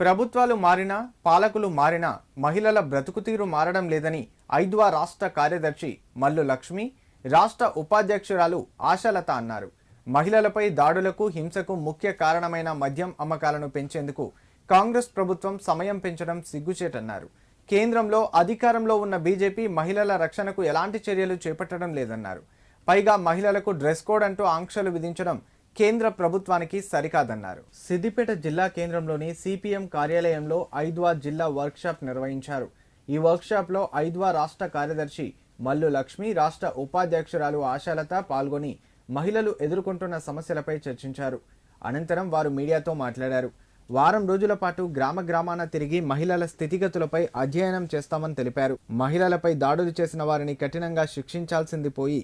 ప్రభుత్వాలు మారినా పాలకులు మారినా మహిళల బ్రతుకుతీరు మారడం లేదని ఐద్వా రాష్ట్ర కార్యదర్శి మల్లు లక్ష్మి రాష్ట్ర ఉపాధ్యక్షురాలు ఆశలత అన్నారు. మహిళలపై దాడులకు హింసకు ముఖ్య కారణమైన మద్యం అమ్మకాలను పెంచేందుకు కాంగ్రెస్ ప్రభుత్వం సమయం పెంచడం సిగ్గుచేటన్నారు. కేంద్రంలో అధికారంలో ఉన్న బీజేపీ మహిళల రక్షణకు ఎలాంటి చర్యలు చేపట్టడం లేదన్నారు. పైగా మహిళలకు డ్రెస్ కోడ్ అంటూ ఆంక్షలు విధించడం కేంద్ర ప్రభుత్వానికి సరికాదన్నారు. సిద్దిపేట జిల్లా కేంద్రంలోని సిపిఎం కార్యాలయంలో ఐద్వా జిల్లా వర్క్షాప్ నిర్వహించారు. ఈ వర్క్షాప్లో ఐద్వా రాష్ట్ర కార్యదర్శి మల్లు లక్ష్మి రాష్ట్ర ఉపాధ్యక్షురాలు ఆశాలత పాల్గొని మహిళలు ఎదుర్కొంటున్న సమస్యలపై చర్చించారు. అనంతరం వారు మీడియాతో మాట్లాడారు. వారం రోజుల పాటు గ్రామ గ్రామాన తిరిగి మహిళల స్థితిగతులపై అధ్యయనం చేస్తామని తెలిపారు. మహిళలపై దాడులు చేసిన వారిని కఠినంగా శిక్షించాల్సింది పోయి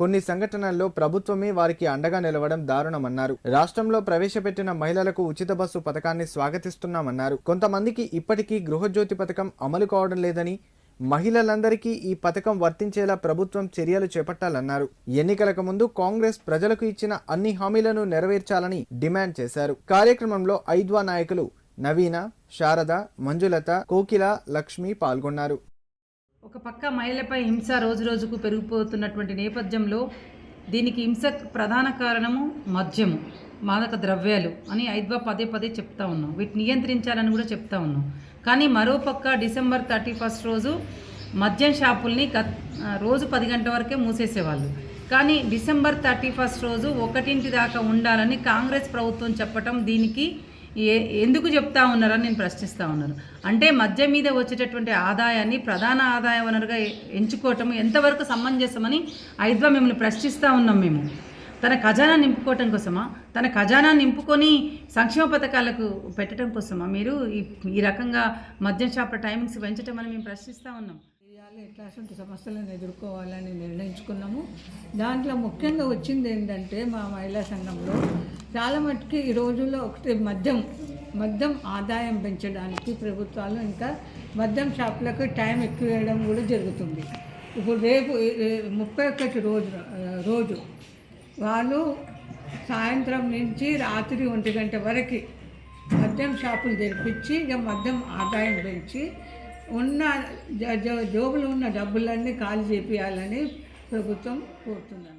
కొన్ని సంఘటనల్లో ప్రభుత్వమే వారికి అండగా నిలవడం దారుణమన్నారు. రాష్ట్రంలో ప్రవేశపెట్టిన మహిళలకు ఉచిత బస్సు పథకాన్ని స్వాగతిస్తున్నామన్నారు. కొంతమందికి ఇప్పటికీ గృహజ్యోతి పథకం అమలు కావడం లేదని మహిళలందరికీ ఈ పథకం వర్తించేలా ప్రభుత్వం చర్యలు చేపట్టాలన్నారు. ఎన్నికలకు ముందు కాంగ్రెస్ ప్రజలకు ఇచ్చిన అన్ని హామీలను నెరవేర్చాలని డిమాండ్ చేశారు. కార్యక్రమంలో ఐద్వా నాయకులు నవీన శారద మంజులత కోకిల లక్ష్మి పాల్గొన్నారు. ఒక పక్క మహిళలపై హింస రోజు రోజుకు పెరిగిపోతున్నటువంటి నేపథ్యంలో దీనికి హింస ప్రధాన కారణము మద్యము మాదక ద్రవ్యాలు అని ఐద్వా పదే పదే చెప్తా ఉన్నాం. వీటిని నియంత్రించాలని కూడా చెప్తా ఉన్నాం. కానీ మరోపక్క డిసెంబర్ థర్టీ ఫస్ట్ రోజు మద్యం షాపుల్ని రోజు పది గంటల వరకే మూసేసేవాళ్ళు. కానీ డిసెంబర్ థర్టీ ఫస్ట్ రోజు ఒకటింటి దాకా ఉండాలని కాంగ్రెస్ ప్రభుత్వం చెప్పటం దీనికి ఏ ఎందుకు చెప్తా ఉన్నారని నేను ప్రశ్నిస్తూ ఉన్నాను. అంటే మద్యం మీద వచ్చేటటువంటి ఆదాయాన్ని ప్రధాన ఆదాయ వనరుగా ఎంచుకోవటం ఎంతవరకు సమంజసమని ఐద్వా మిమ్మల్ని ప్రశ్నిస్తూ ఉన్నాం మేము. తన ఖజానా నింపుకోవటం కోసమా? తన ఖజానా నింపుకొని సంక్షేమ పథకాలకు పెట్టడం కోసమా? మీరు ఈ ఈ రకంగా మద్యం షాపుల టైమింగ్స్ పెంచటం అని మేము ప్రశ్నిస్తూ ఉన్నాం. చేయాలి ఎట్లాంటి సమస్యలను ఎదుర్కోవాలని నిర్ణయించుకున్నాము. దాంట్లో ముఖ్యంగా వచ్చింది ఏంటంటే మా మహిళా సంఘంలో చాలా మట్టుకు ఈ రోజుల్లో ఒకటి మద్యం మద్యం ఆదాయం పెంచడానికి ప్రభుత్వాలు ఇంకా మద్యం షాపులకు టైం ఎక్కువ వేయడం కూడా జరుగుతుంది. ఇప్పుడు రేపు ముప్పై ఒకటి రోజు రోజు వాళ్ళు సాయంత్రం నుంచి రాత్రి ఒంటి గంట వరకు మద్యం షాపులు తెరిపించి ఇక మద్యం ఆదాయం పెంచి ఉన్న జ- ఉన్న డబ్బులన్నీ ఖాళీ చేపియాలని ప్రభుత్వం కోరుతున్నాను